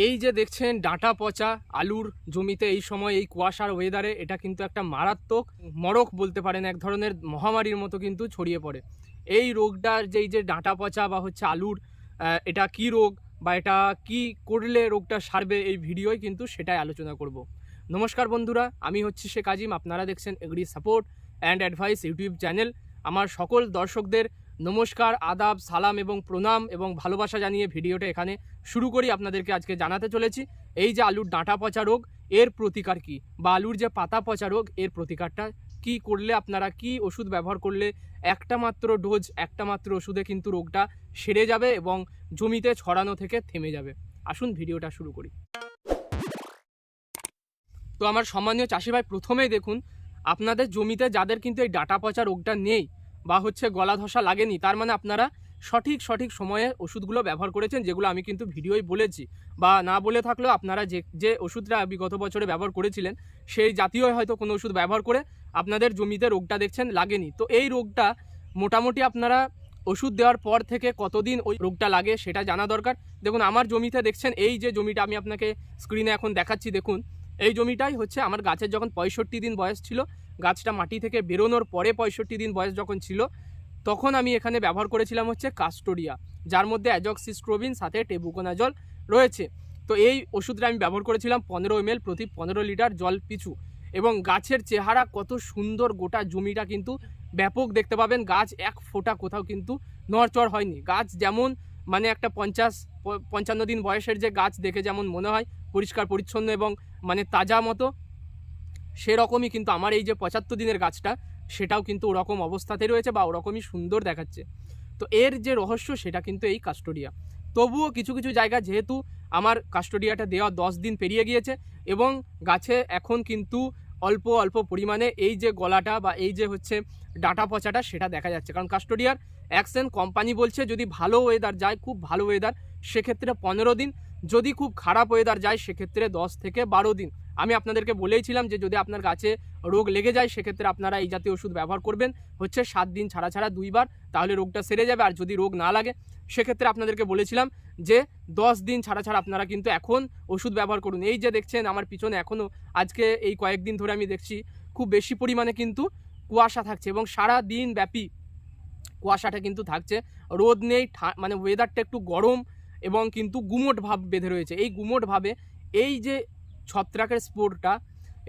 এই যে দেখছেন ডাঁটা পচা, আলুর জমিতে এই সময় এই কুয়াশার ওয়েদারে এটা কিন্তু একটা মারাত্মক মরক বলতে পারেন, এক ধরনের মহামারীর মতো কিন্তু ছড়িয়ে পড়ে। এই রোগটার যেই যে ডাঁটা পচা বা হচ্ছে আলুর এটা কি রোগ বা এটা কি করলে রোগটা সারবে এই ভিডিওয় কিন্তু সেটাই আলোচনা করব। নমস্কার বন্ধুরা, আমি হচ্ছি শেখ আজিম, আপনারা দেখছেন agri support and advice YouTube channel. আমার সকল দর্শকদের নমস্কার, আদাব, সালাম এবং প্রণাম এবং ভালোবাসা জানিয়ে ভিডিওটা এখানে শুরু করি। আপনাদেরকে আজকে জানাতে চলেছি, এই যে আলুর ডাঁটা পচা রোগ, এর প্রতিকার কি? বা আলুর যে পাতা পচা রোগ, এর প্রতিকারটা কি করলে, আপনারা কি ওষুধ ব্যবহার করলে একটা মাত্র ডোজ, একটা মাত্র ওষুধে কিন্তু রোগটা সেরে যাবে এবং জমিতে ছড়ানো থেকে থেমে যাবে? আসুন ভিডিওটা শুরু করি। তো আমার সম্মানীয় চাষি ভাই, প্রথমেই দেখুন, আপনাদের জমিতে যাদের কিন্তু এই ডাটা পচা রোগটা নেই বা হচ্ছে গলা ধসা লাগেনি, তার মানে আপনারা সঠিক সঠিক সময়ে ওষুধগুলো ব্যবহার করেছেন, যেগুলো আমি কিন্তু ভিডিওই বলেছি। বা না বলে থাকলেও আপনারা যে যে ওষুধটা বিগত বছরে ব্যবহার করেছিলেন, সেই জাতীয় হয়তো কোনো ওষুধ ব্যবহার করে আপনাদের জমিতে রোগটা দেখছেন লাগেনি। তো এই রোগটা মোটামুটি আপনারা ওষুধ দেওয়ার পর থেকে কতদিন ওই রোগটা লাগে সেটা জানা দরকার। দেখুন, আমার জমিতে দেখছেন, এই যে জমিটা আমি আপনাকে স্ক্রিনে এখন দেখাচ্ছি, দেখুন, এই জমিটাই হচ্ছে আমার গাছের যখন পঁয়ষট্টি দিন বয়স ছিল গাছটা মাটি থেকে বেরোনোর পরে পঁয়ষট্টি দিন বয়স যখন ছিল, তখন আমি এখানে ব্যবহার করেছিলাম হচ্ছে কাস্টোরিয়া, যার মধ্যে অ্যাজক্সিস্ট্রোবিন, সাথে টেবুকোনাজল রয়েছে। তো এই ওষুধটা আমি ব্যবহার করেছিলাম পনেরো এম প্রতি পনেরো লিটার জল পিছু। এবং গাছের চেহারা কত সুন্দর গোটা জমিটা কিন্তু ব্যাপক দেখতে পাবেন। গাছ এক ফোঁটা কোথাও কিন্তু নড়চড় হয়নি। গাছ যেমন মানে একটা পঞ্চাশ, পঞ্চান্ন দিন বয়সের যে গাছ দেখে যেমন মনে হয় পরিষ্কার, পরিচ্ছন্ন এবং মানে তাজা মতো সেরকমই কিন্তু আমার এই যে পঁচাত্তর দিনের গাছটা, সেটাও কিন্তু ওরকম অবস্থাতে রয়েছে বা ওরকমই সুন্দর দেখাচ্ছে। তো এর যে রহস্য, সেটা কিন্তু এই কাস্টোডিয়া। তবুও কিছু কিছু জায়গা যেহেতু আমার কাস্টোডিয়াটা দেওয়া দশ দিন পেরিয়ে গিয়েছে এবং গাছে এখন কিন্তু অল্প অল্প পরিমাণে এই যে গলাটা বা এই যে হচ্ছে ডাটা পচাটা, সেটা দেখা যাচ্ছে। কারণ কাস্টোডিয়ার অ্যাকশন কোম্পানি বলছে, যদি ভালো ওয়েদার যায়, খুব ভালো ওয়েদার সেক্ষেত্রে পনেরো দিন যদি খুব খারাপ ওয়েদার যায়, সেক্ষেত্রে দশ থেকে বারো দিন। আমি আপনাদেরকে বলেইছিলাম যে, যদি আপনার গাছে রোগ লেগে যায়, সেক্ষেত্রে আপনারা এই জাতীয় ওষুধ ব্যবহার করবেন। হচ্ছে সাত দিন ছাড়া ছাড়া দুইবার, তাহলে রোগটা সেরে যাবে। আর যদি রোগ না লাগে, সেক্ষেত্রে আপনাদেরকে বলেছিলাম যে, দশ দিন ছাড়া ছাড়া আপনারা কিন্তু এখন ওষুধ ব্যবহার করুন। এই যে দেখছেন, আমার পিছনে এখনও আজকে এই কয়েকদিন ধরে আমি দেখছি, খুব বেশি পরিমাণে কিন্তু কুয়াশা থাকছে এবং সারা দিন ব্যাপী কুয়াশাটা কিন্তু থাকছে। রোদ নেই মানে ওয়েদারটা একটু গরম এবং কিন্তু গুমোট ভাব বেঁধে রয়েছে। এই গুমোট ভাবে এই যে ছত্রাকের স্পোরটা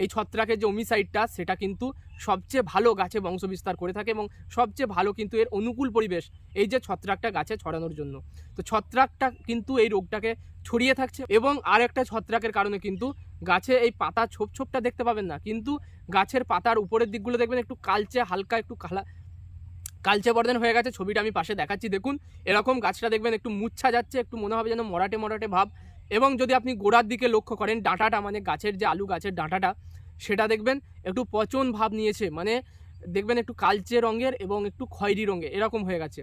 এই ছত্রাকের যে ওমিসাইডটা সেটা কিন্তু সবচেয়ে ভালো গাছে বংশবিস্তার করে থাকে এবং সবচেয়ে ভালো কিন্তু এর অনুকূল পরিবেশ এই যে ছত্রাকটা গাছে ছড়ানোর জন্য। তো ছত্রাকটা কিন্তু এই রোগটাকে ছড়িয়ে থাকছে এবং আর একটা ছত্রাকের কারণে কিন্তু গাছে এই পাতা ছোপ ছোপটা দেখতে পাবেন না। কিন্তু গাছের পাতার উপরের দিকগুলো দেখবেন একটু কালচে, হালকা, একটু কালা কালচে বর্ধন হয়ে গেছে, ছবিটা আমি পাশে দেখাচ্ছি, দেখুন। এরকম গাছটা দেখবেন, একটু মুচ্ছা যাচ্ছে, একটু মনে হবে যেন মরাটে মরাটে ভাব। এবং যদি আপনি গোড়ার দিকে লক্ষ্য করেন, ডাঁটাটা মানে গাছের যে আলু গাছের ডাঁটাটা, সেটা দেখবেন, একটু পচন ভাব নিয়েছে মানে দেখবেন একটু কালচে রঙের এবং একটু খয়েরি রঙের, এরকম হয়ে গেছে।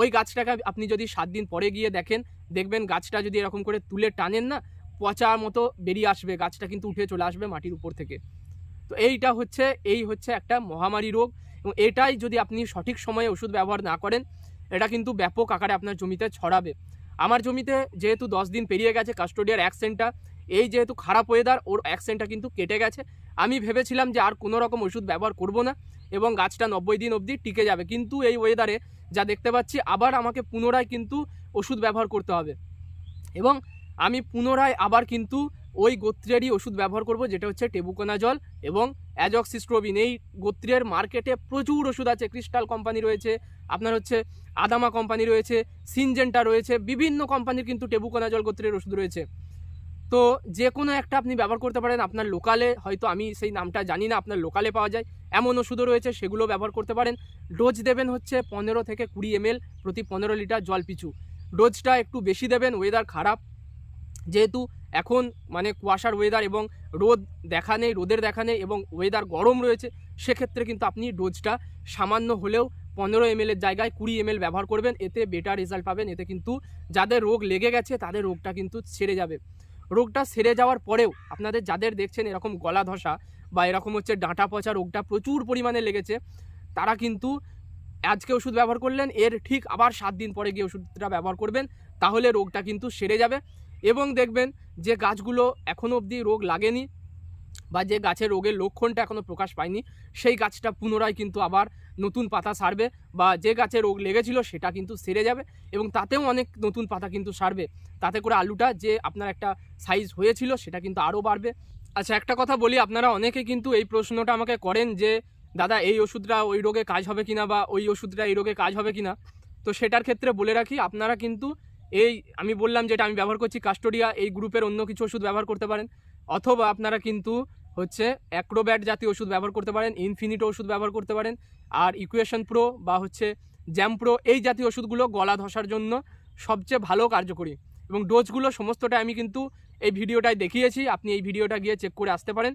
ওই গাছটাকে আপনি যদি সাত দিন পরে গিয়ে দেখেন, দেখবেন গাছটা যদি এরকম করে তুলে টানেন না পচার মতো বেরিয়ে আসবে, গাছটা কিন্তু উঠে চলে আসবে মাটির উপর থেকে। তো এইটা হচ্ছে, এই হচ্ছে একটা মহামারী রোগ। এবং এটাই যদি আপনি সঠিক সময়ে ওষুধ ব্যবহার না করেন, এটা কিন্তু ব্যাপক আকারে আপনার জমিতে ছড়াবে। আমার জমিতে যেহেতু দশ দিন পেরিয়ে গেছে কাস্টোডিয়ার অ্যাক্সেন্টটা এই যেহেতু খারাপ ওয়েদার ওর অ্যাক্সেন্টটা কিন্তু কেটে গেছে। আমি ভেবেছিলাম যে আর কোনো রকম ওষুধ ব্যবহার করব না এবং গাছটা নব্বই দিন অবধি টিকে যাবে। কিন্তু এই ওয়েদারে যা দেখতে পাচ্ছি, আবার আমাকে পুনরায় কিন্তু ওষুধ ব্যবহার করতে হবে। এবং আমি পুনরায় আবার কিন্তু ওই গোত্রেরই ওষুধ ব্যবহার করব, যেটা হচ্ছে টেবুকোনা জল এবং অ্যাজক্সিস্ট্রোবিন। এই গোত্রের মার্কেটে প্রচুর ওষুধ আছে, ক্রিস্টাল কোম্পানি রয়েছে, আপনার হচ্ছে আদামা কোম্পানি রয়েছে, সিনজেন্টা রয়েছে, বিভিন্ন কোম্পানির কিন্তু টেবুকোনা জল গোত্রের ওষুধ রয়েছে। তো যে কোনো একটা আপনি ব্যবহার করতে পারেন, আপনার লোকালে, হয়তো আমি সেই নামটা জানি না, আপনার লোকালে পাওয়া যায়, এমন ওষুধও রয়েছে, সেগুলো ব্যবহার করতে পারেন। ডোজ দেবেন হচ্ছে পনেরো থেকে কুড়ি এম প্রতি পনেরো লিটার জল পিছু ডোজটা একটু বেশি দেবেন, ওয়েদার খারাপ যেহেতু এখন মানে কুয়াশার ওয়েদার এবং রোদ দেখা নেই, রোদের দেখা নেই এবং ওয়েদার গরম রয়েছে, সেক্ষেত্রে কিন্তু আপনি ডোজটা সামান্য হলেও পনেরো এম এর জায়গায় কুড়ি এম ব্যবহার করবেন, এতে বেটার রেজাল্ট পাবেন। এতে কিন্তু যাদের রোগ লেগে গেছে, তাদের রোগটা কিন্তু সেরে যাবে। রোগটা সেরে যাওয়ার পরেও আপনাদের যাদের দেখছেন এরকম গলা ধসা বা এরকম হচ্ছে ডাঁটা পচা রোগটা প্রচুর পরিমাণে লেগেছে, তারা কিন্তু আজকে ওষুধ ব্যবহার করলেন, এর ঠিক আবার সাত দিন পরে গিয়ে ওষুধটা ব্যবহার করবেন, তাহলে রোগটা কিন্তু সেরে যাবে। এবং দেখবেন যে গাছগুলো এখনও অবধি রোগ লাগেনি বা যে গাছের রোগের লক্ষণটা এখনও প্রকাশ পায়নি, সেই গাছটা পুনরায় কিন্তু আবার নতুন পাতা সারবে বা যে গাছে রোগ লেগেছিল সেটা কিন্তু সেরে যাবে এবং তাতেও অনেক নতুন পাতা কিন্তু সারবে। তাতে করে আলুটা যে আপনার একটা সাইজ হয়েছিল সেটা কিন্তু আরও বাড়বে। আচ্ছা একটা কথা বলি, আপনারা অনেকে কিন্তু এই প্রশ্নটা আমাকে করেন যে, দাদা, এই ওষুধটা ওই রোগে কাজ হবে কিনা বা ওই ওষুধটা এই রোগে কাজ হবে কিনা? তো সেটার ক্ষেত্রে বলে রাখি, আপনারা কিন্তু এই আমি বললাম যেটা আমি ব্যবহার করছি কাস্টোডিয়া, এই গ্রুপের অন্য কিছু ওষুধ ব্যবহার করতে পারেন। অথবা আপনারা কিন্তু হচ্ছে অ্যাক্রোব্যাট জাতীয় ওষুধ ব্যবহার করতে পারেন, ইনফিনিটো ওষুধ ব্যবহার করতে পারেন, আর ইকুয়েশন প্রো বা হচ্ছে জ্যাম প্রো, এই জাতীয় ওষুধগুলো গলা ধসার জন্য সবচেয়ে ভালো কার্যকরী। এবং ডোজগুলো সমস্তটা আমি কিন্তু এই ভিডিওটায় দেখিয়েছি, আপনি এই ভিডিওটা গিয়ে চেক করে আসতে পারেন।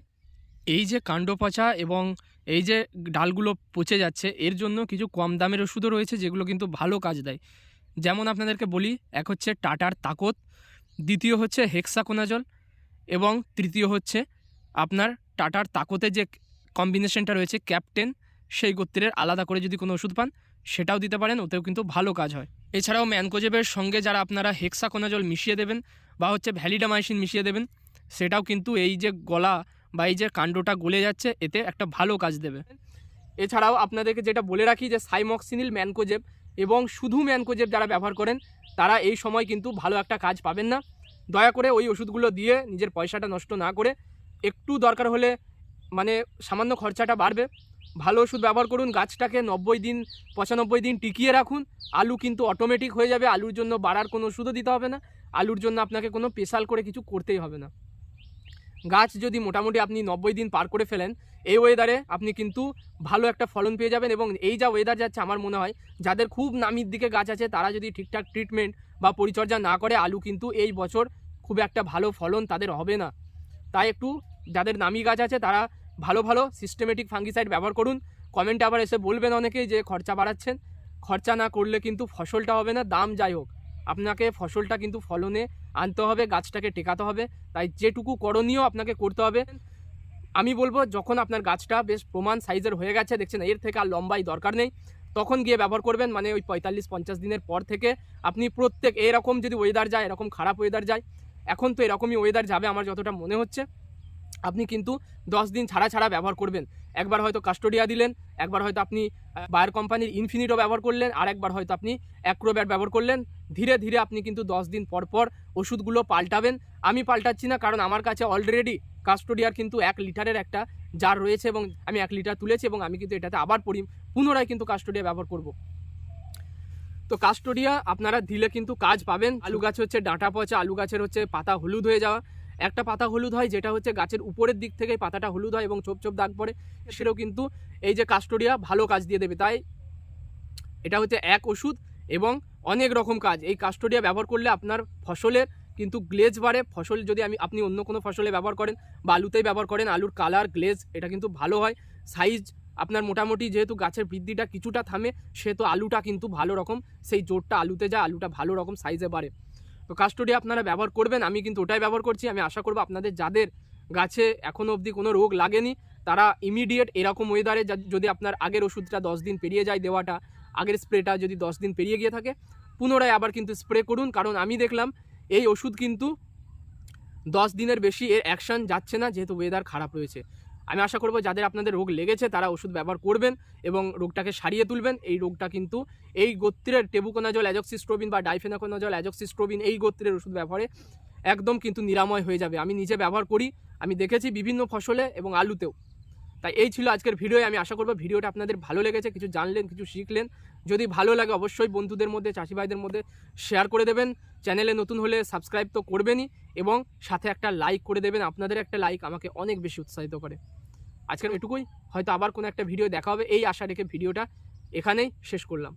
এই যে কাণ্ড পচা এবং এই যে ডালগুলো পচে যাচ্ছে, এর জন্য কিছু কম দামের ওষুধও রয়েছে, যেগুলো কিন্তু ভালো কাজ দেয়। যেমন আপনাদেরকে বলি, এক হচ্ছে টাটার তাকত দ্বিতীয় হচ্ছে হেক্সাকোনাজল এবং তৃতীয় হচ্ছে আপনার টাটার তাকতে যে কম্বিনেশনটা রয়েছে, ক্যাপ্টেন, সেই গোত্রের আলাদা করে যদি কোনো ওষুধ পান, সেটাও দিতে পারেন, ওতেও কিন্তু ভালো কাজ হয়। এছাড়াও ম্যানকোজেবের সঙ্গে যারা আপনারা হেক্সাকোনাজল মিশিয়ে দেবেন বা হচ্ছে ভ্যালিডামাইসিন মিশিয়ে দেবেন, সেটাও কিন্তু এই যে গলা বা এই যে কাণ্ডটা গলে যাচ্ছে, এতে একটা ভালো কাজ দেবে। এছাড়াও আপনাদেরকে যেটা বলে রাখি যে সাইমক্সিনিল ম্যানকোজেব এবং শুধু ম্যানকোজেব যারা ব্যবহার করেন, তারা এই সময় কিন্তু ভালো একটা কাজ পাবেন না। দয়া করে ওই ওষুধগুলো দিয়ে নিজের পয়সাটা নষ্ট না করে একটু দরকার হলে মানে সামান্য খরচাটা বাড়বে। ভালো ওষুধ ব্যবহার করুন, গাছটাকে নব্বই দিন, পঁচানব্বই দিন টিকিয়ে রাখুন। আলু কিন্তু অটোমেটিক হয়ে যাবে, আলুর জন্য বাড়ার কোনো ওষুধও দিতে হবে না। আলুর জন্য আপনাকে কোনো স্পেশাল করে কিছু করতেই হবে না। গাছ যদি মোটামুটি আপনি নব্বই দিন পার করে ফেলেন এই ওয়েদারে আপনি কিন্তু ভালো একটা ফলন পেয়ে যাবেন এবং এই যা ওয়েদার যাচ্ছে আমার মনে হয়, যাদের খুব নামির দিকে গাছ আছে, তারা যদি ঠিকঠাক ট্রিটমেন্ট বা পরিচর্যা না করে, আলু কিন্তু এই বছর খুব একটা ভালো ফলন তাদের হবে না। তাই একটু যাদের নামি গাছ আছে, তারা ভালো ভালো সিস্টেমেটিক ফাঙ্গিসাইড ব্যবহার করুন। কমেন্টে আবার এসে বলবেন অনেকেই যে খরচা বাড়াচ্ছেন। খরচা না করলে কিন্তু ফসলটা হবে না, দাম যাই হোক। আপনাকে ফসলটা কিন্তু ফলনে আনতে হবে, গাছটাকে টেকাতে হবে। তাই যেটুকু করণীয় আপনাকে করতে হবে। আমি বলব, যখন আপনার গাছটা বেশ প্রমাণ সাইজের হয়ে গেছে, দেখছেন, এর থেকে আর লম্বাই দরকার নেই, তখন গিয়ে ব্যবহার করবেন। মানে ওই পঁয়তাল্লিশ, পঞ্চাশ দিনের পর থেকে আপনি প্রত্যেক, এরকম যদি ওয়েদার যায়, এরকম খারাপ ওয়েদার যায়, এখন তো এরকমই ওয়েদার যাবে আমার যতটা মনে হচ্ছে। আপনি কিন্তু দশ দিন ছাড়া ছাড়া ব্যবহার করবেন। একবার হয়তো কাস্টোডিয়া দিলেন, একবার হয়তো আপনি বায়ার কোম্পানির ইনফিনিটো ব্যবহার করলেন আর একবার হয়তো আপনি অ্যাক্রোব্যাট ব্যবহার করলেন। ধীরে ধীরে আপনি কিন্তু দশ দিন পর পর ওষুধগুলো পাল্টাবেন। আমি পাল্টাচ্ছি না, কারণ আমার কাছে অলরেডি কাস্টোডিয়ার কিন্তু এক লিটারের একটা জার রয়েছে এবং আমি এক লিটার তুলেছি এবং আমি কিন্তু এটাতে আবার পরি, পুনরায় কিন্তু কাস্টোডিয়া ব্যবহার করব। তো কাস্টোডিয়া আপনারা দিলে কিন্তু কাজ পাবেন। আলু গাছ হচ্ছে ডাঁটা পচা, আলু গাছের হচ্ছে পাতা হলুদ হয়ে যাওয়া। একটা পাতা হলুদ হয়, যেটা হচ্ছে গাছের উপরের দিক থেকে পাতাটা হলুদ হয় এবং ছোপ ছোপ দাগ পড়ে। সেটাও কিন্তু এই যে কাস্টোডিয়া ভালো কাজ দিয়ে দেবে। তাই এটা হচ্ছে এক ওষুধ এবং অনেক রকম কাজ। এই কাস্টোডিয়া ব্যবহার করলে আপনার ফসলের কিন্তু গ্লেজ বাড়ে। ফসল যদি আমি, আপনি অন্য কোনো ফসলে ব্যবহার করেন বা আলুতেই ব্যবহার করেন, আলুর কালার গ্লেজ এটা কিন্তু ভালো হয়। সাইজ আপনার মোটামুটি যেহেতু গাছের বৃদ্ধিটা কিছুটা থামে সেহেতু আলুটা কিন্তু ভালো রকম, সেই জোরটা আলুতে যায়, আলুটা ভালো রকম সাইজে বাড়ে। তো কাস্টোডি আপনারা ব্যবহার করবেন, আমি কিন্তু ওটাই ব্যবহার করছি। আমি আশা করব আপনাদের যাদের গাছে এখনও অবধি কোনো রোগ লাগেনি, তারা ইমিডিয়েট এরকম ওয়েদারে যদি আপনার আগের ওষুধটা দশ দিন পেরিয়ে যায় দেওয়াটা, আগের স্প্রেটা যদি দশ দিন পেরিয়ে গিয়ে থাকে পুনরায় আবার কিন্তু স্প্রে করুন, কারণ আমি দেখলাম এই ওষুধ কিন্তু দশ দিনের বেশি এর অ্যাকশন যাচ্ছে না, যেহেতু ওয়েদার খারাপ রয়েছে। আমি আশা করব যাদের আপনাদের রোগ লেগেছে, তারা ওষুধ ব্যবহার করবেন এবং রোগটাকে সারিয়ে তুলবেন। এই রোগটা কিন্তু এই গোত্রের টেবুকোনাজল অ্যাজক্সিস্ট্রোবিন বা ডাইফেনাকোনাজল অ্যাজক্সিস্ট্রোবিন এই গোত্রের ওষুধ ব্যবহারে একদম কিন্তু নিরাময় হয়ে যাবে। আমি নিজে ব্যবহার করি, আমি দেখেছি বিভিন্ন ফসলে এবং আলুতেও। তাই এই ছিল আজকের ভিডিও। আমি আশা করব ভিডিওটা আপনাদের ভালো লেগেছে, কিছু জানলেন, কিছু শিখলেন। যদি ভালো লাগে অবশ্যই বন্ধুদের মধ্যে চাষি ভাইদের মধ্যে শেয়ার করে দেবেন। চ্যানেলে নতুন হলে সাবস্ক্রাইব তো করবেনই এবং সাথে একটা লাইক করে দেবেন। আপনাদের একটা লাইক আমাকে অনেক বেশি উৎসাহিত করে। আজকের এটুকুই। হয়তো আবার কোনো একটা ভিডিও দেখা হবে। এই আশা রেখে ভিডিওটা এখানেই শেষ করলাম।